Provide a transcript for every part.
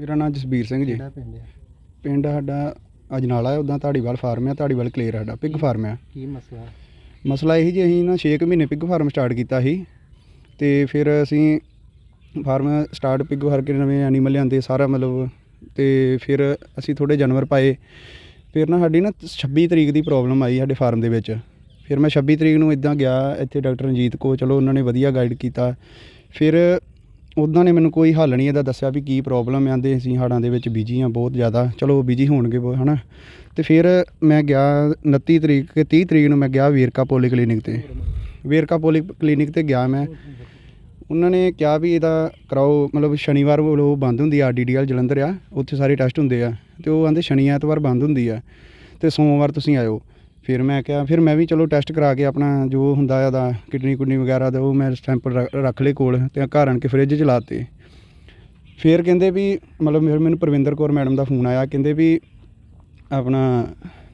ਮੇਰਾ ਨਾਮ ਜਸਬੀਰ ਸਿੰਘ ਜੀ। ਕਿਹੜਾ ਪਿੰਡ ਹੈ ਪਿੰਡ ਸਾਡਾ ਅਜਨਾਲਾ ਹੈ ਉਦਾਂ ਧਾੜੀਵਾਲ ਫਾਰਮ ਹੈ ਧਾੜੀਵਾਲ ਕਲੇਰ ਸਾਡਾ ਪਿਗ ਫਾਰਮ ਹੈ ਕੀ ਮਸਲਾ? ਮਸਲਾ ਇਹ ਜੀ ਅਸੀਂ ਨਾ 6 ਮਹੀਨੇ ਪਿਗ ਫਾਰਮ ਸਟਾਰਟ ਕੀਤਾ ਸੀ ਤੇ ਫਿਰ ਅਸੀਂ ਫਾਰਮ ਸਟਾਰਟ ਪਿਗ ਫਾਰ ਕੇ ਨਵੇਂ ਐਨੀਮਲ ਲਿਆਂਦੇ ਸਾਰਾ ਮਤਲਬ ਤੇ ਫਿਰ ਅਸੀਂ ਥੋੜੇ ਜਾਨਵਰ ਪਾਏ। ਫਿਰ ਨਾ ਸਾਡੀ ਨਾ 26 ਤਰੀਕ ਦੀ ਪ੍ਰੋਬਲਮ ਆਈ ਸਾਡੇ ਫਾਰਮ ਦੇ ਵਿੱਚ। ਫਿਰ ਮੈਂ 26 ਤਰੀਕ ਨੂੰ ਇਦਾਂ ਗਿਆ ਇੱਥੇ ਡਾਕਟਰ ਰਣਜੀਤ ਕੋ ਚਲੋ ਉਹਨਾਂ ਨੇ ਵਧੀਆ ਗਾਈਡ ਕੀਤਾ। ਫਿਰ ਉਹਨਾਂ ਨੇ ਮੈਨੂੰ ਕੋਈ ਹੱਲ ਨਹੀਂ ਇਹਦਾ ਦੱਸਿਆ ਵੀ ਕੀ ਪ੍ਰੋਬਲਮ ਆਂਦੇ ਅਸੀਂ ਹਾੜਾਂ ਦੇ ਵਿੱਚ ਬਿਜ਼ੀ ਆ ਬਹੁਤ ਜ਼ਿਆਦਾ। ਚਲੋ ਬਿਜ਼ੀ ਹੋਣਗੇ ਬਹੁਤ ਹਨਾ। ਤੇ ਫਿਰ ਮੈਂ ਗਿਆ 29 ਤਰੀਕ ਕੇ 30 ਤਰੀਕ ਨੂੰ ਮੈਂ ਗਿਆ ਵੇਰਕਾ ਪੋਲੀ ਕਲੀਨਿਕ ਤੇ। ਵੇਰਕਾ ਪੋਲੀ ਕਲੀਨਿਕ ਤੇ ਗਿਆ ਮੈਂ। ਉਹਨਾਂ ਨੇ ਕਿਹਾ ਵੀ ਇਹਦਾ ਕਰਾਓ, ਮਤਲਬ ਸ਼ਨੀਵਾਰ ਉਹ ਬੰਦ ਹੁੰਦੀ ਆ ਆਰਡੀਡੀਐਲ ਜਲੰਧਰ ਆ, ਉੱਥੇ ਸਾਰੇ ਟੈਸਟ ਹੁੰਦੇ ਆ। ਤੇ ਉਹ ਆਂਦੇ ਸ਼ਨੀ ਐਤਵਾਰ ਬੰਦ ਹੁੰਦੀ ਆ। ਤੇ ਸੋਮਵਾਰ ਤੁਸੀਂ ਆਇਓ। ਫਿਰ ਮੈਂ ਕਿਹਾ, ਫਿਰ ਮੈਂ ਵੀ ਚਲੋ ਟੈਸਟ ਕਰਾ ਕੇ ਆਪਣਾ ਜੋ ਹੁੰਦਾ ਆ ਦਾ ਕਿਡਨੀ ਕੁਡਨੀ ਵਗੈਰਾ ਦਾ, ਉਹ ਮੈਂ ਸਟੈਂਪਲ ਰੱਖ ਲਏ ਕੋਲ ਤੇ ਘਰ ਆਣ ਕੇ ਫ੍ਰਿਜ ਚ ਲਾਤੇ। ਫਿਰ ਕਹਿੰਦੇ ਵੀ, ਮਤਲਬ ਫਿਰ ਮੈਨੂੰ ਪ੍ਰਵਿੰਦਰ ਕੌਰ ਮੈਡਮ ਦਾ ਫੋਨ ਆਇਆ, ਕਹਿੰਦੇ ਵੀ ਆਪਣਾ,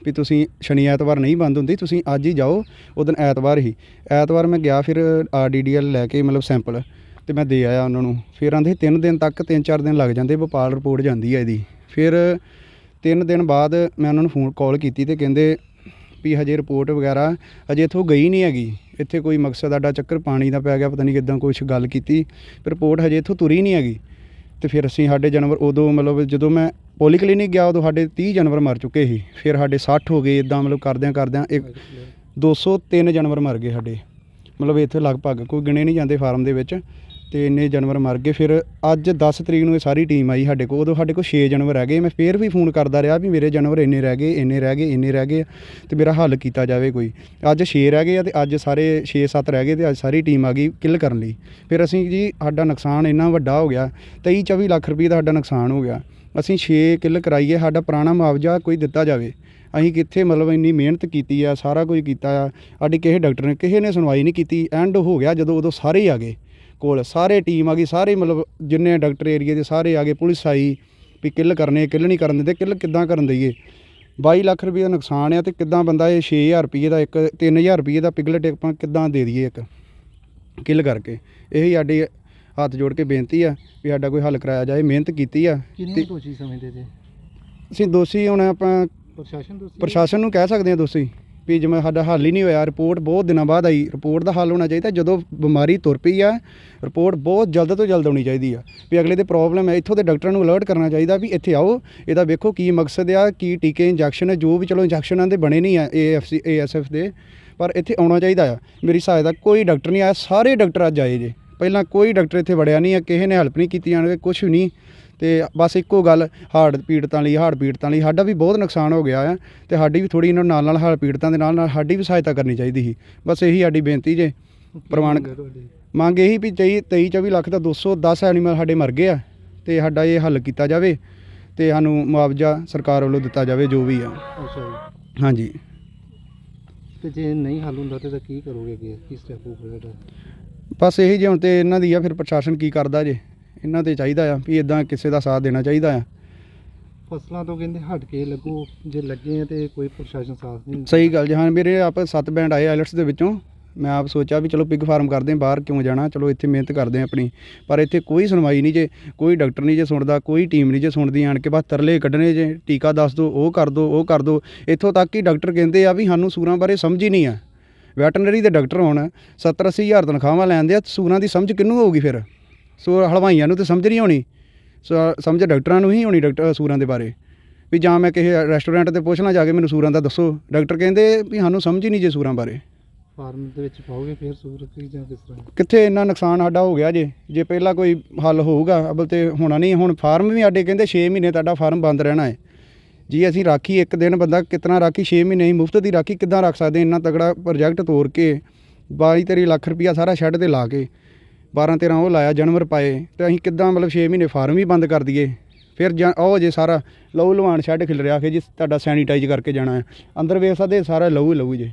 ਵੀ ਤੁਸੀਂ ਸ਼ਨੀ ਐਤਵਾਰ ਨਹੀਂ ਬੰਦ ਹੁੰਦੀ, ਤੁਸੀਂ ਅੱਜ ਹੀ ਜਾਓ, ਉਹ ਦਿਨ ਐਤਵਾਰ ਹੀ। ਐਤਵਾਰ ਮੈਂ ਗਿਆ ਫਿਰ ਆਰਡੀਡੀਐਲ ਲੈ ਕੇ ਮਤਲਬ ਸੈਂਪਲ ਤੇ ਮੈਂ ਦੇ ਆਇਆ ਉਹਨਾਂ ਨੂੰ। ਫਿਰ ਆਂਦੇ ਤਿੰਨ ਦਿਨ ਤੱਕ ਤਿੰਨ ਚਾਰ ਦਿਨ ਲੱਗ ਜਾਂਦੇ ਭੋਪਾਲ ਰਿਪੋਰਟ ਜਾਂਦੀ ਹੈ ਇਹਦੀ। ਫਿਰ ਤਿੰਨ ਦਿਨ ਬਾਅਦ ਮੈਂ ਉਹਨਾਂ ਨੂੰ ਫੋਨ ਕਾਲ ਕੀਤੀ ਤੇ ਕਹਿੰਦੇ ਵੀ ਹਜੇ ਰਿਪੋਰਟ ਵਗੈਰਾ ਅਜੇ ਇੱਥੋਂ ਗਈ ਨਹੀਂ ਹੈਗੀ। ਇੱਥੇ ਕੋਈ ਮਕਸਦ ਸਾਡਾ ਚੱਕਰ ਪਾਣੀ ਦਾ ਪੈ ਗਿਆ, ਪਤਾ ਨਹੀਂ ਕਿਦਾਂ ਕੁਝ ਗੱਲ ਕੀਤੀ ਫਿਰ ਰਿਪੋਰਟ ਹਜੇ ਇੱਥੋਂ ਤੁਰੀ ਨਹੀਂ ਹੈਗੀ। ਤੇ ਫਿਰ ਅਸੀਂ ਸਾਡੇ ਜਾਨਵਰ ਉਦੋਂ ਮਤਲਬ ਜਦੋਂ ਮੈਂ ਪੋਲੀ ਕਲੀਨਿਕ ਗਿਆ, ਉਦੋਂ ਸਾਡੇ 30 ਜਾਨਵਰ ਮਰ ਚੁੱਕੇ ਸੀ। ਫਿਰ ਸਾਡੇ 60 ਹੋ ਗਏ ਇਦਾਂ ਮਤਲਬ ਕਰਦਿਆਂ ਕਰਦਿਆਂ ਇੱਕ 203 ਜਾਨਵਰ ਮਰ ਗਏ ਸਾਡੇ। ਮਤਲਬ ਇੱਥੇ ਲਗਭਗ ਕੋਈ ਗਿਣੇ ਨਹੀਂ ਜਾਂਦੇ ਫਾਰਮ ਦੇ ਵਿੱਚ। ਤੇ ਇੰਨੇ ਜਾਨਵਰ ਮਰ ਗਏ। ਫਿਰ ਅੱਜ 10 ਤਰੀਕ ਨੂੰ ਇਹ ਸਾਰੀ ਟੀਮ ਆਈ ਸਾਡੇ ਕੋਲ। ਉਦੋਂ ਸਾਡੇ ਕੋਲ 6 ਜਾਨਵਰ ਰਹਿ ਗਏ। ਮੈਂ ਫੇਰ ਵੀ ਫੋਨ ਕਰਦਾ ਰਿਹਾ ਵੀ ਮੇਰੇ ਜਾਨਵਰ ਇੰਨੇ ਰਹਿ ਗਏ, ਇੰਨੇ ਰਹਿ ਗਏ, ਇੰਨੇ ਰਹਿ ਗਏ ਤੇ ਮੇਰਾ ਹੱਲ ਕੀਤਾ ਜਾਵੇ ਕੋਈ। ਅੱਜ 6 ਰਹਿ ਗਏ ਆ ਤੇ ਅੱਜ ਸਾਰੇ 6-7 ਰਹਿ ਗਏ ਤੇ ਅੱਜ ਸਾਰੀ ਟੀਮ ਆ ਗਈ ਕਿੱਲ ਕਰਨ ਲਈ। ਫਿਰ ਅਸੀਂ ਜੀ ਸਾਡਾ ਨੁਕਸਾਨ ਇੰਨਾ ਵੱਡਾ ਹੋ ਗਿਆ 23-24 ਲੱਖ ਰੁਪਏ ਦਾ ਸਾਡਾ ਨੁਕਸਾਨ ਹੋ ਗਿਆ। ਅਸੀਂ 6 ਕਿੱਲ ਕਰਾਈਏ, ਸਾਡਾ ਪੁਰਾਣਾ ਮੁਆਵਜ਼ਾ ਕੋਈ ਦਿੱਤਾ ਜਾਵੇ। ਅਸੀਂ ਕਿੱਥੇ ਮਤਲਬ ਇੰਨੀ ਮਿਹਨਤ ਕੀਤੀ ਆ, ਸਾਰਾ ਕੁਝ ਕੀਤਾ ਆ। ਸਾਡੀ ਕਿਸੇ ਡਾਕਟਰ ਨੇ, ਕਿਸੇ ਨੇ ਸੁਣਵਾਈ ਨਹੀਂ ਕੀਤੀ। ਐਂਡ ਹੋ ਗਿਆ ਜਦੋਂ ਉਦੋਂ ਸਾਰੇ ਹੀ ਆ ਗਏ। ਕੋਲ ਸਾਰੇ ਟੀਮ ਆ ਗਈ ਸਾਰੇ ਮਤਲਬ ਜਿੰਨੇ ਡਾਕਟਰ ਏਰੀਏ ਦੇ ਸਾਰੇ ਆ ਗਏ ਪੁਲਿਸ ਆਈ ਵੀ ਕਿੱਲ ਕਰਨੇ ਕਿੱਲ ਨਹੀਂ ਕਰਨ ਦਿੰਦੇ ਕਿੱਲ ਕਿੱਦਾਂ ਕਰਨ ਦਈਏ? 22 ਲੱਖ ਰੁਪਏ ਦਾ ਨੁਕਸਾਨ ਆ ਤੇ ਕਿੱਦਾਂ ਬੰਦਾ ਇਹ 6000 ਰੁਪਏ ਦਾ ਇੱਕ 3000 ਰੁਪਏ ਦਾ ਪਿਗਲਟ ਆਪਾਂ ਕਿੱਦਾਂ ਦੇ ਦਈਏ ਇੱਕ ਕਿੱਲ ਕਰਕੇ? ਇਹੀ ਸਾਡੀ ਹੱਥ ਜੋੜ ਕੇ ਬੇਨਤੀ ਆ ਵੀ ਸਾਡਾ ਕੋਈ ਹੱਲ ਕਰਾਇਆ ਜਾਏ ਮਿਹਨਤ ਕੀਤੀ ਆ। ਕਿੰਨੇ ਦੋਸ਼ੀ ਸਮਝਦੇ ਜੇ? ਅਸੀਂ ਦੋਸ਼ੀ ਹੁਣ ਆਪਾਂ ਪ੍ਰਸ਼ਾਸਨ ਦੋਸ਼ੀ? ਪ੍ਰਸ਼ਾਸਨ ਨੂੰ ਕਹਿ ਸਕਦੇ ਹਾਂ ਦੋਸ਼ੀ। ਵੀ ਜਿਵੇਂ ਸਾਡਾ ਹੱਲ ਹੀ ਨਹੀਂ ਹੋਇਆ ਰਿਪੋਰਟ ਬਹੁਤ ਦਿਨਾਂ ਬਾਅਦ ਆਈ। ਰਿਪੋਰਟ ਦਾ ਹੱਲ ਹੋਣਾ ਚਾਹੀਦਾ, ਜਦੋਂ ਬਿਮਾਰੀ ਤੁਰ ਪਈ ਆ ਰਿਪੋਰਟ ਬਹੁਤ ਜਲਦ ਤੋਂ ਜਲਦ ਆਉਣੀ ਚਾਹੀਦੀ ਆ। ਵੀ ਅਗਲੇ ਦੇ ਪ੍ਰੋਬਲਮ ਹੈ, ਇੱਥੋਂ ਦੇ ਡਾਕਟਰਾਂ ਨੂੰ ਅਲਰਟ ਕਰਨਾ ਚਾਹੀਦਾ ਵੀ ਇੱਥੇ ਆਓ। ਇਹਦਾ ਵੇਖੋ ਕੀ ਮਕਸਦ ਆ, ਕੀ ਟੀਕੇ ਇੰਜੈਕਸ਼ਨ ਜੋ ਵੀ ਚਲੋ ਇੰਜੈਕਸ਼ਨਾਂ ਦੇ ਬਣੇ ਨਹੀਂ ਆ ਏਐਫਸੀ ਏਐਸਐਫ ਦੇ, ਪਰ ਇੱਥੇ ਆਉਣਾ ਚਾਹੀਦਾ ਆ। ਮੇਰੀ ਸਹਾਇਤਾ, ਕੋਈ ਡਾਕਟਰ ਨਹੀਂ ਆਇਆ, ਸਾਰੇ ਡਾਕਟਰ ਅੱਜ ਆਏ ਜੇ। ਪਹਿਲਾਂ ਕੋਈ ਡਾਕਟਰ ਇੱਥੇ ਵੜਿਆ ਨਹੀਂ ਆ, ਕਿਸੇ ਨੇ ਹੈਲਪ ਨਹੀਂ ਕੀਤੀ ਜਾਣ ਕੁਝ ਵੀ ਨਹੀਂ। ਤੇ ਬਸ ਇੱਕੋ ਗੱਲ ਹਾਰਟ ਪੀੜਤਾਂ ਲਈ ਹਾਰਟ ਪੀੜਤਾਂ ਲਈ ਸਾਡਾ ਵੀ ਬਹੁਤ ਨੁਕਸਾਨ ਹੋ ਗਿਆ ਆ ਤੇ ਸਾਡੀ ਵੀ ਥੋੜੀ ਇਹਨਾਂ ਨਾਲ ਨਾਲ ਹਾਰਟ ਪੀੜਤਾਂ ਦੇ ਨਾਲ ਨਾਲ ਸਾਡੀ ਵੀ ਸਹਾਇਤਾ ਕਰਨੀ ਚਾਹੀਦੀ ਸੀ। ਬਸ ਇਹੀ ਸਾਡੀ ਬੇਨਤੀ ਜੇ ਪ੍ਰਮਾਣਿਕ ਮੰਗ ਇਹੀ ਵੀ 23 23 24 ਲੱਖ ਦਾ 210 ਐਨੀਮਲ ਸਾਡੇ ਮਰ ਗਏ ਆ ਤੇ ਸਾਡਾ ਇਹ ਹੱਲ ਕੀਤਾ ਜਾਵੇ ਤੇ ਸਾਨੂੰ ਮੁਆਵਜ਼ਾ ਸਰਕਾਰ ਵੱਲੋਂ ਦਿੱਤਾ ਜਾਵੇ ਜੋ ਵੀ ਆ। ਅੱਛਾ ਜੀ। ਹਾਂਜੀ। ਤੇ ਜੇ ਨਹੀਂ ਹੱਲ ਹੁੰਦਾ ਤੇ ਤਾਂ ਕੀ ਕਰੋਗੇ ਕੀ ਸਟੈਪ ਤੁਹਾਡਾ ਬਸ ਇਹੀ ਜੇ ਹੁਣ ਤੇ ਇਹਨਾਂ ਦੀ ਆ ਫਿਰ ਪ੍ਰਸ਼ਾਸਨ ਕੀ ਕਰਦਾ ਜੇ? ਇਹਨਾਂ ਤੇ ਚਾਹੀਦਾ ਆ ਵੀ ਇਦਾਂ ਕਿਸੇ ਦਾ ਸਾਥ ਦੇਣਾ ਚਾਹੀਦਾ ਆ। ਫਸਲਾਂ ਤੋਂ ਕਹਿੰਦੇ ਹਟ ਕੇ ਲੱਗੋ ਜੇ ਲੱਗੇ ਆ ਤੇ ਕੋਈ ਪ੍ਰਸ਼ਾਸਨ ਸਾਥ ਨਹੀਂ ਸਹੀ ਗੱਲ ਜੀ ਹਾਂ ਮੇਰੇ ਆਪ ਸੱਤ ਬੈਂਡ ਆਏ ਆਇਲਟਸ ਦੇ ਵਿੱਚੋਂ। ਮੈਂ ਆਪ ਸੋਚਿਆ ਵੀ ਚਲੋ ਪਿਗ ਫਾਰਮ ਕਰਦੇ ਹਾਂ ਬਾਹਰ ਕਿਉਂ ਜਾਣਾ ਚਲੋ ਇੱਥੇ ਮਿਹਨਤ ਕਰਦੇ ਹਾਂ ਆਪਣੀ। ਪਰ ਇੱਥੇ ਕੋਈ ਸੁਣਵਾਈ ਨਹੀਂ ਜੇ ਕੋਈ ਡਾਕਟਰ ਨਹੀਂ ਜੇ ਸੁਣਦਾ ਕੋਈ ਟੀਮ ਨਹੀਂ ਜੇ ਸੁਣਦੀ ਆਣ ਕੇ ਬਸ ਤਰਲੇ ਕੱਢਣੇ ਜੇ ਟੀਕਾ ਦੱਸ ਦਿਓ ਉਹ ਕਰ ਦਿਓ ਉਹ ਕਰ ਦਿਓ ਇੱਥੋਂ ਤੱਕ ਕਿ ਡਾਕਟਰ ਕਹਿੰਦੇ ਆ ਵੀ ਸਾਨੂੰ ਸੂਰਾਂ ਬਾਰੇ ਸਮਝ ਹੀ ਨਹੀਂ ਆ। ਵੈਟਰਨਰੀ ਦੇ ਡਾਕਟਰ ਹੋਣ 70 ਅੱਸੀ ਹਜ਼ਾਰ ਤਨਖਾਹਾਂ ਲੈਂਦੇ ਆ ਸੂਰਾਂ ਦੀ ਸਮਝ ਕਿਹਨੂੰ ਹੋਊਗੀ ਫਿਰ? ਸੋ ਹਲਵਾਈਆਂ ਨੂੰ ਤੇ ਸਮਝ ਨਹੀਂ ਆਉਣੀ। ਸੋ ਸਮਝ ਡਾਕਟਰਾਂ ਨੂੰ ਹੀ ਹੋਣੀ ਡਾਕਟਰ ਸੂਰਾਂ ਦੇ ਬਾਰੇ। ਵੀ ਜਾਂ ਮੈਂ ਕਿਸੇ ਰੈਸਟੋਰੈਂਟ ਤੇ ਪੁੱਛਣਾ ਜਾ ਕੇ ਮੈਨੂੰ ਸੂਰਾਂ ਦਾ ਦੱਸੋ। ਡਾਕਟਰ ਕਹਿੰਦੇ ਵੀ ਸਾਨੂੰ ਸਮਝ ਹੀ ਨਹੀਂ ਜੇ ਸੂਰਾਂ ਬਾਰੇ। ਫਾਰਮ ਦੇ ਵਿੱਚ ਪਾਓਗੇ ਫਿਰ ਸੂਰਤ ਕੀ ਜਾਂ ਕਿਸ ਤਰ੍ਹਾਂ? ਕਿੱਥੇ ਇੰਨਾ ਨੁਕਸਾਨ ਸਾਡਾ ਹੋ ਗਿਆ ਜੇ? ਜੇ ਪਹਿਲਾਂ ਕੋਈ ਹੱਲ ਹੋਊਗਾ ਅਬਲ ਤੇ ਹੋਣਾ ਨਹੀਂ ਹੁਣ ਫਾਰਮ ਵੀ ਸਾਡੇ ਕਹਿੰਦੇ 6 ਮਹੀਨੇ ਤੁਹਾਡਾ ਫਾਰਮ ਬੰਦ ਰਹਿਣਾ ਹੈ। ਜੀ ਅਸੀਂ ਰਾਖੀ ਇੱਕ ਦਿਨ ਬੰਦਾ ਕਿਤਨਾ ਰਾਖੀ 6 ਮਹੀਨੇ ਹੀ ਮੁਫਤ ਦੀ ਰਾਖੀ ਕਿੱਦਾਂ ਰੱਖ ਸਕਦੇ ਇੰਨਾ ਤਗੜਾ ਪ੍ਰੋਜੈਕਟ ਤੋੜ ਕੇ 22 23 ਲੱਖ ਰੁਪਈਆ ਸਾਰਾ ਸ਼ੈੱਡ ਤੇ ਲਾ ਕੇ। 12 13 ਉਹ ਲਾਇਆ ਜਾਨਵਰ ਪਾਏ ਤੇ ਅਸੀਂ ਕਿੱਦਾਂ ਮਤਲਬ 6 ਮਹੀਨੇ ਫਾਰਮ ਹੀ ਬੰਦ ਕਰ ਦਈਏ। ਫਿਰ ਜਾਂ ਉਹ ਜੇ ਸਾਰਾ ਲਹੂ ਲਵਾਣ ਸ਼ੈੱਡ ਖਿਲ ਰਿਹਾ ਕਿ ਜੀ ਤੁਹਾਡਾ ਸੈਨੀਟਾਈਜ਼ ਕਰਕੇ ਜਾਣਾ ਹੈ। ਅੰਦਰ ਵੇਖ ਸਕਦੇ ਸਾਰਾ ਲਹੂ ਲਹੂ ਜੇ।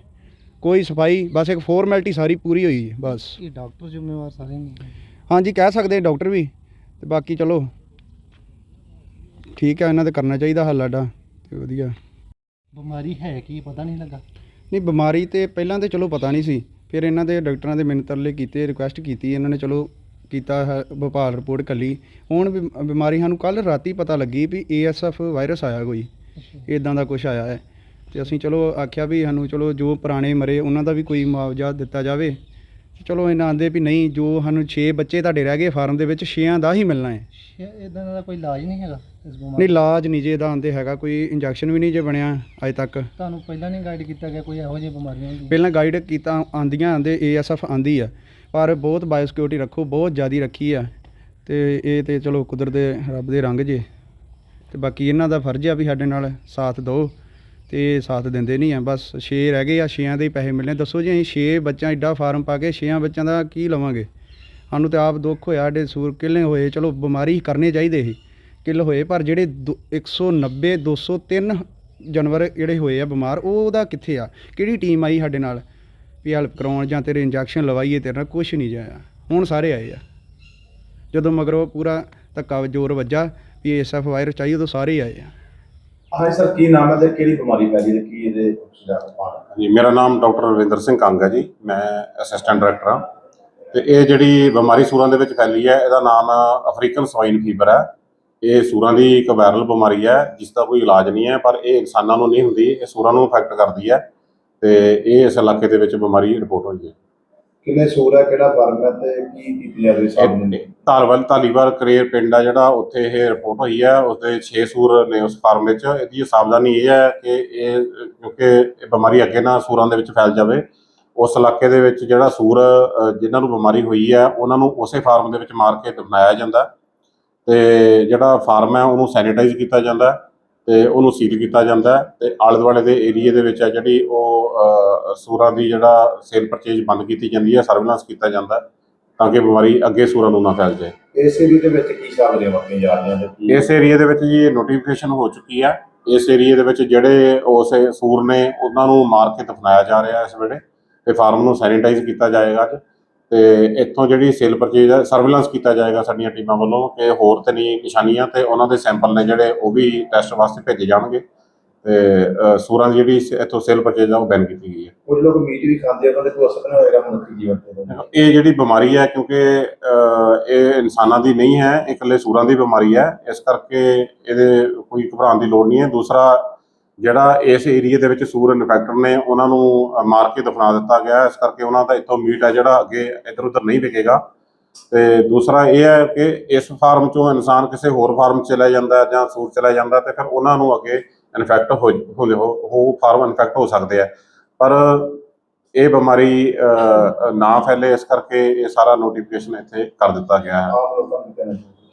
ਕੋਈ ਸਫ਼ਾਈ ਬਸ ਇੱਕ ਫਾਰਮੈਲਿਟੀ ਸਾਰੀ ਪੂਰੀ ਹੋਈ ਹੈ ਬਸ। ਇਹ ਡਾਕਟਰ ਜ਼ਿੰਮੇਵਾਰ ਸਾਰੇ ਨੇ। ਹਾਂਜੀ ਕਹਿ ਸਕਦੇ ਡਾਕਟਰ ਵੀ ਤੇ ਬਾਕੀ ਚਲੋ। ਠੀਕ ਹੈ ਇਹਨਾਂ ਤੇ ਕਰਨਾ ਚਾਹੀਦਾ ਹੱਲ ਸਾਡਾ ਤੇ ਵਧੀਆ। ਬਿਮਾਰੀ ਹੈ ਕੀ ਪਤਾ ਨਹੀਂ ਲੱਗਾ? ਨਹੀਂ ਬਿਮਾਰੀ ਤੇ ਪਹਿਲਾਂ ਤੇ ਚਲੋ ਪਤਾ ਨਹੀਂ ਸੀ। ਫਿਰ ਇਹਨਾਂ ਦੇ ਡਾਕਟਰਾਂ ਦੇ ਮੈਨੂੰ ਤਰਲੇ ਕੀਤੇ ਰਿਕੁਐਸਟ ਕੀਤੀ ਇਹਨਾਂ ਨੇ ਚਲੋ ਕੀਤਾ ਹੈ, ਭੋਪਾਲ ਰਿਪੋਰਟ ਕੱਲੀ। ਹੁਣ ਬਿ- ਬਿਮਾਰੀ ਸਾਨੂੰ ਕੱਲ ਰਾਤੀ ਪਤਾ ਲੱਗੀ ਵੀ ਏਐਸਐਫ ਵਾਇਰਸ ਆਇਆ ਕੋਈ। ਇਦਾਂ ਦਾ ਕੁਝ ਆਇਆ ਹੈ। ਤੇ ਅਸੀਂ ਚਲੋ ਆਖਿਆ ਵੀ ਸਾਨੂੰ ਚਲੋ ਜੋ ਪੁਰਾਣੇ ਮਰੇ ਉਹਨਾਂ ਦਾ ਵੀ ਕੋਈ ਮੁਆਵਜ਼ਾ ਦਿੱਤਾ ਜਾਵੇ। ਚਲੋ ਇਹਨਾਂ ਆਂਦੇ ਵੀ ਨਹੀਂ ਜੋ ਸਾਨੂੰ 6 ਬੱਚੇ ਤੁਹਾਡੇ ਰਹਿ ਗਏ ਫਾਰਮ ਦੇ ਵਿੱਚ 6ਾਂ ਦਾ ਹੀ ਮਿਲਣਾ ਹੈ। ਇਦਾਂ ਦਾ ਕੋਈ ਇਲਾਜ ਨਹੀਂ ਹੈਗਾ? ਇਸ ਨਹੀਂ ਇਲਾਜ ਨਹੀਂ ਜੇ ਇਹਦਾ ਆਂਦੇ ਹੈਗਾ ਕੋਈ ਇੰਜੈਕਸ਼ਨ ਵੀ ਨਹੀਂ ਜੇ ਬਣਿਆ ਅਜੇ ਤੱਕ। ਤੁਹਾਨੂੰ ਪਹਿਲਾਂ ਨਹੀਂ ਗਾਈਡ ਕੀਤਾ ਗਿਆ ਕੋਈ ਇਹੋ ਜਿਹੀ ਬਿਮਾਰੀਆਂ ਹੁੰਦੀਆਂ ਪਹਿਲਾਂ ਗਾਈਡ ਕੀਤਾ ਆਂਦੀਆਂ ਆਂਦੇ ਏਐਸਐਫ ਆਂਦੀ ਆ ਪਰ ਬਹੁਤ ਬਾਇਓਸਿਕਿਉਰਿਟੀ ਰੱਖੋ ਬਹੁਤ ਜ਼ਿਆਦੀ ਰੱਖੀ ਆ। ਤੇ ਇਹ ਤੇ ਚਲੋ ਕੁਦਰਤ ਦੇ ਰੱਬ ਦੇ ਰੰਗ ਜੇ। ਤੇ ਬਾਕੀ ਇਹਨਾਂ ਦਾ ਫਰਜ਼ ਆ ਵੀ ਸਾਡੇ ਨਾਲ ਸਾਥ ਦਿਓ ਤੇ ਸਾਥ ਦਿੰਦੇ ਨਹੀਂ ਆ ਬਸ 6 ਰਹਿ ਗਏ ਆ 6ਾਂ ਦੇ ਹੀ ਪੈਸੇ ਮਿਲਣੇ। ਦੱਸੋ ਜੀ ਅਸੀਂ 6 ਬੱਚਾ ਐਡਾ ਫਾਰਮ ਪਾ ਕੇ 6 ਬੱਚਿਆਂ ਦਾ ਕੀ ਲਵਾਂਗੇ? ਸਾਨੂੰ ਤੇ ਆਪ ਦੁੱਖ ਹੋਇਆ ਸਾਡੇ ਸੂਰ ਕਿੱਲੇ ਹੋਏ ਚਲੋ ਬਿਮਾਰੀ ਕਰਨੇ ਚਾਹੀਦੇ ਸੀ। ਕਿੱਲ ਹੋਏ ਪਰ ਜਿਹੜੇ ਦੋ- 190 203 ਜਾਨਵਰ ਜਿਹੜੇ ਹੋਏ ਆ ਬਿਮਾਰ ਉਹ ਉਹਦਾ ਕਿੱਥੇ ਆ? ਕਿਹੜੀ ਟੀਮ ਆਈ ਸਾਡੇ ਨਾਲ? ਵੀ ਹੈਲਪ ਕਰਾਉਣ ਜਾਂ ਤੇਰੇ ਇੰਜੈਕਸ਼ਨ ਲਵਾਈਏ ਤੇਰੇ ਨਾਲ ਕੁਝ ਨਹੀਂ ਜਾਇਆ। ਹੁਣ ਸਾਰੇ ਆਏ ਆ। ਜਦੋਂ ਮਗਰੋਂ ਪੂਰਾ ਧੱਕਾ ਜ਼ੋਰ ਵੱਜਾ ਵੀ ਐਸਐਫ ਵਾਇਰਸ ਚਾਹੀਏ ਉਦੋਂ ਸਾਰੇ ਹੀ ਆਏ ਆ। ਹਾਂਜੀ ਸਰ ਕੀ ਨਾਮ ਹੈ ਤੇ ਕਿਹੜੀ ਬਿਮਾਰੀ ਫੈਲੀ ਤੇ ਕੀ ਇਹਦੇ ਜੀ ਮੇਰਾ ਨਾਮ ਡਾਕਟਰ ਰਵਿੰਦਰ ਸਿੰਘ ਕੰਗ ਹੈ ਜੀ। ਮੈਂ ਅਸਿਸਟੈਂਟ ਡਾਇਰੈਕਟਰ ਹਾਂ। ਤੇ ਇਹ ਜਿਹੜੀ ਬਿਮਾਰੀ ਸੂਰਾਂ ਦੇ ਵਿੱਚ ਫੈਲੀ ਹੈ ਇਹਦਾ ਨਾਮ ਅਫਰੀਕਨ ਸਵਾਈਨ ਫੀਵਰ ਹੈ। ਇਹ ਸੂਰਾਂ ਦੀ ਇੱਕ ਵਾਇਰਲ ਬਿਮਾਰੀ ਹੈ ਜਿਸ ਦਾ ਕੋਈ ਇਲਾਜ ਨਹੀਂ ਹੈ ਪਰ ਇਹ ਇਨਸਾਨਾਂ ਨੂੰ ਨਹੀਂ ਹੁੰਦੀ ਇਹ ਸੂਰਾਂ ਨੂੰ ਇਫੈਕਟ ਕਰਦੀ ਹੈ ਤੇ ਇਹ ਇਸ ਇਲਾਕੇ ਦੇ ਵਿੱਚ ਬਿਮਾਰੀ ਰਿਪੋਰਟ ਹੋਈ ਹੈ। ਕਿੰਨੇ ਸੂਰ ਹੈ ਕਿਹੜਾ ਫਾਰਮ ਹੈ ਤੇ ਕੀ ਕੀਤੀ ਜਾਵੇ ਸਾਹਮਣੇ? ਧਾਲਵਲ ਧਾਲੀਵਾਲ ਕਰੇਰ ਪਿੰਡ ਆ ਜਿਹੜਾ ਉੱਥੇ ਇਹ ਰਿਪੋਰਟ ਹੋਈ ਹੈ ਉਸਦੇ 6 ਸੂਰ ਨੇ ਉਸ ਫਾਰਮ ਵਿੱਚ। ਇਹਦੀ ਸਾਵਧਾਨੀ ਇਹ ਹੈ ਕਿ ਇਹ ਕਿਉਂਕਿ ਇਹ ਬਿਮਾਰੀ ਅੱਗੇ ਨਾ ਸੂਰਾਂ ਦੇ ਵਿੱਚ ਫੈਲ ਜਾਵੇ। ਉਸ ਇਲਾਕੇ ਦੇ ਵਿੱਚ ਜਿਹੜਾ ਸੂਰ ਜਿਨ੍ਹਾਂ ਨੂੰ ਬਿਮਾਰੀ ਹੋਈ ਹੈ ਉਹਨਾਂ ਨੂੰ ਉਸੇ ਫਾਰਮ ਦੇ ਵਿੱਚ ਮਾਰ ਕੇ ਦਫਨਾਇਆ ਜਾਂਦਾ। ਤੇ ਜਿਹੜਾ ਫਾਰਮ ਹੈ ਉਹਨੂੰ ਸੈਨੀਟਾਈਜ਼ ਕੀਤਾ ਜਾਂਦਾ ਹੈ ਤੇ ਉਹਨੂੰ ਸੀਲ ਕੀਤਾ ਜਾਂਦਾ ਹੈ ਤੇ ਆਲੇ ਦੁਆਲੇ ਦੇ ਏਰੀਆ ਦੇ ਵਿੱਚ ਹੈ ਜਿਹੜੀ ਉਹ ਸੂਰਾਂ ਦੀ ਜਿਹੜਾ ਸੇਲ ਪਰਚੇਜ ਬੰਦ ਕੀਤੀ ਜਾਂਦੀ ਹੈ ਸਰਵੇਲੈਂਸ ਕੀਤਾ ਜਾਂਦਾ ਹੈ ਤਾਂ ਕਿ ਬਿਮਾਰੀ ਅੱਗੇ ਸੂਰਾਂ ਨੂੰ ਨਾ ਫੈਲ ਜਾਏ। ਇਸ ਏਰੀਏ ਦੇ ਵਿੱਚ ਕੀ ਸਾਵਧਾਨੀਆਂ ਵਰਤੀਆਂ ਜਾ ਰਹੀਆਂ ਕੀ ਇਸ ਏਰੀਆ ਦੇ ਵਿੱਚ ਜੀ ਨੋਟੀਫਿਕੇਸ਼ਨ ਹੋ ਚੁੱਕੀ ਹੈ। ਇਸ ਏਰੀਆ ਦੇ ਵਿੱਚ ਜਿਹੜੇ ਉਸ ਸੂਰ ਨੇ ਉਹਨਾਂ ਨੂੰ ਮਾਰ ਕੇ ਦਫਨਾਇਆ ਜਾ ਰਿਹਾ ਇਸ ਵੇਲੇ ਤੇ ਫਾਰਮ ਨੂੰ ਸੈਨੀਟਾਈਜ਼ ਕੀਤਾ ਜਾਏਗਾ ਅੱਜ। ਤੇ ਇੱਥੋਂ ਜਿਹੜੀ ਸੇਲ ਪਰਚੇਜ ਹੈ ਸਰਵੇਲੈਂਸ ਕੀਤਾ ਜਾਏਗਾ ਸਾਡੀਆਂ ਟੀਮਾਂ ਵੱਲੋਂ ਕਿ ਹੋਰ ਤੇ ਨਹੀਂ ਨਿਸ਼ਾਨੀਆਂ ਤੇ ਉਹਨਾਂ ਦੇ ਸੈਂਪਲ ਨੇ ਜਿਹੜੇ ਉਹ ਵੀ ਟੈਸਟ ਵਾਸਤੇ ਭੇਜੇ ਜਾਣਗੇ। ਤੇ ਸੂਰਾਂ ਦੀ ਜਿਹੜੀ ਇੱਥੋਂ ਸੇਲ ਪਰਚੇਜ ਆ ਉਹ ਬੈਨ ਕੀਤੀ ਗਈ ਹੈ। ਕੁਝ ਲੋਕ ਮੀਟ ਵੀ ਖਾਂਦੇ ਆ ਉਹਨਾਂ ਦੇ ਕੋਈ ਅਸਰ ਨਹੀਂ ਹੋਏਗਾ ਮਨੁੱਖੀ ਜੀਵਨ ਤੇ। ਇਹ ਜਿਹੜੀ ਬਿਮਾਰੀ ਹੈ ਕਿਉਂਕਿ ਇਹ ਇਨਸਾਨਾਂ ਦੀ ਨਹੀਂ ਹੈ ਇਹ ਇਕੱਲੇ ਸੂਰਾਂ ਦੀ ਬਿਮਾਰੀ ਹੈ। ਇਸ ਕਰਕੇ ਇਹਦੇ ਕੋਈ ਘਬਰਾਉਣ ਦੀ ਲੋੜ ਨਹੀਂ ਹੈ। ਦੂਸਰਾ ਜਿਹੜਾ ਇਸ ਏਰੀਆ ਦੇ ਵਿੱਚ ਸੂਰ ਇਨਫੈਕਟਡ ਨੇ ਉਹਨਾਂ ਨੂੰ ਮਾਰ ਕੇ ਦਫਨਾ ਦਿੱਤਾ ਗਿਆ। ਇਸ ਕਰਕੇ ਉਹਨਾਂ ਦਾ ਇੱਥੋਂ ਮੀਟ ਹੈ ਜਿਹੜਾ ਅੱਗੇ ਇੱਧਰ ਉੱਧਰ ਨਹੀਂ ਵਿਕੇਗਾ। ਤੇ ਦੂਸਰਾ ਇਹ ਹੈ ਕਿ ਇਸ ਫਾਰਮ ਚੋਂ ਇਨਸਾਨ ਕਿਸੇ ਹੋਰ ਫਾਰਮ 'ਚ ਚਲਾ ਜਾਂਦਾ ਜਾਂ ਸੂਰ ਚਲਾ ਜਾਂਦਾ ਤੇ ਫਿਰ ਉਹਨਾਂ ਨੂੰ ਅੱਗੇ ਇਨਫੈਕਟ ਹੋ ਹੋ ਫਾਰਮ ਇਨਫੈਕਟ ਹੋ ਸਕਦੇ ਆ ਪਰ ਇਹ ਬਿਮਾਰੀ ਨਾ ਫੈਲੇ, ਇਸ ਕਰਕੇ ਇਹ ਸਾਰਾ ਨੋਟੀਫਿਕੇਸ਼ਨ ਇੱਥੇ ਕਰ ਦਿੱਤਾ ਗਿਆ ਹੈ।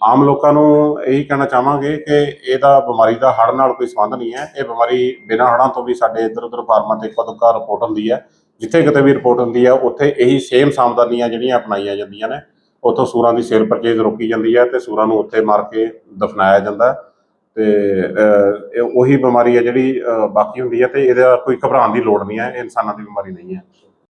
ਆਮ ਲੋਕਾਂ ਨੂੰ ਇਹੀ ਕਹਿਣਾ ਚਾਹਾਂਗੇ ਕਿ ਇਹਦਾ ਬਿਮਾਰੀ ਦਾ ਹੜ੍ਹ ਨਾਲ ਕੋਈ ਸੰਬੰਧ ਨਹੀਂ ਹੈ। ਇਹ ਬਿਮਾਰੀ ਬਿਨਾਂ ਹੜ੍ਹਾਂ ਤੋਂ ਵੀ ਸਾਡੇ ਇੱਧਰ ਉੱਧਰ ਫਾਰਮਾਂ ਤੇ ਕਦੋਂ ਰਿਪੋਰਟ ਹੁੰਦੀ ਹੈ। ਜਿੱਥੇ ਕਿਤੇ ਵੀ ਰਿਪੋਰਟ ਹੁੰਦੀ ਹੈ, ਉੱਥੇ ਇਹੀ ਸੇਮ ਸਾਵਧਾਨੀਆਂ ਜਿਹੜੀਆਂ ਅਪਣਾਈਆਂ ਜਾਂਦੀਆਂ ਨੇ। ਉੱਥੋਂ ਸੂਰਾਂ ਦੀ ਸੇਲ ਪਰਚੇਜ਼ ਰੋਕੀ ਜਾਂਦੀ ਹੈ ਤੇ ਸੂਰਾਂ ਨੂੰ ਉੱਥੇ ਮਾਰ ਕੇ ਦਫਨਾਇਆ ਜਾਂਦਾ ਹੈ। ਤੇ ਉਹੀ ਬਿਮਾਰੀ ਹੈ ਜਿਹੜੀ ਬਾਕੀ ਹੁੰਦੀ ਹੈ ਤੇ ਇਹਦਾ ਕੋਈ ਘਬਰਾਉਣ ਦੀ ਲੋੜ ਨਹੀਂ ਹੈ। ਇਹ ਇਨਸਾਨਾਂ ਦੀ ਬਿਮਾਰੀ ਨਹੀਂ ਹੈ।